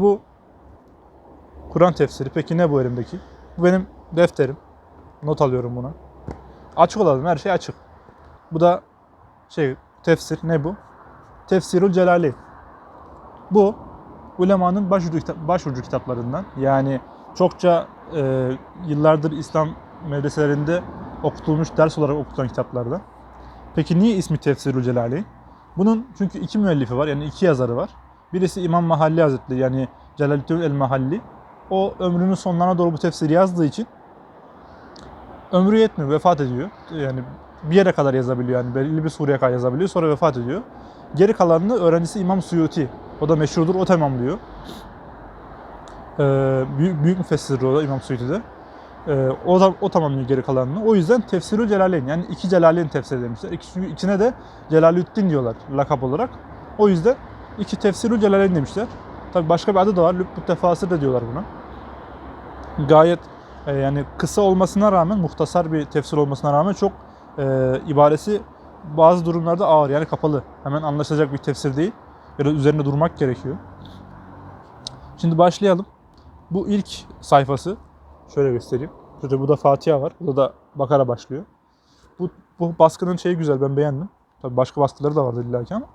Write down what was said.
Bu Kur'an tefsiri. Peki ne bu elimdeki? Bu benim defterim. Not alıyorum buna. Açık olalım. Her şey açık. Bu da şey tefsir. Ne bu? Tefsirül Celaleyn. Bu ulemanın başucu, kitap, başucu kitaplarından. Yani çokça e, yıllardır İslam medreselerinde okutulmuş ders olarak okutulan kitaplardan. Peki niye ismi Tefsirül Celaleyn? Bunun çünkü iki müellifi var. Yani iki yazarı var. Birisi İmam Mahalli Hazretleri yani Celaleddin el Mahalli. O ömrünün sonlarına doğru bu tefsiri yazdığı için ömrü yetmiyor, vefat ediyor. Yani bir yere kadar yazabiliyor yani belli bir sureye kadar yazabiliyor sonra vefat ediyor. Geri kalanını öğrencisi İmam Suyuti. O da meşhurdur, o tamamlıyor. Ee, büyük, büyük müfessirdir o da İmam Suyuti'de. Ee, o da o tamamlıyor geri kalanını. O yüzden Tefsirü Celaleyn yani iki Celaleyn tefsir demişler. İki, çünkü içine de Celalüddin diyorlar lakap olarak. O yüzden iki Tefsirü Celaleyn demişler. Tabi başka bir adı da var. Lübbü Tefasir de diyorlar buna. Gayet e, yani kısa olmasına rağmen, muhtasar bir tefsir olmasına rağmen çok e, ibaresi bazı durumlarda ağır yani kapalı. Hemen anlaşılacak bir tefsir değil. Ya da üzerinde durmak gerekiyor. Şimdi başlayalım. Bu ilk sayfası. Şöyle göstereyim. Şurada bu da Fatiha var. Burada da Bakara başlıyor. Bu, bu baskının şeyi güzel ben beğendim. Tabii başka baskıları da vardı illa ki ama.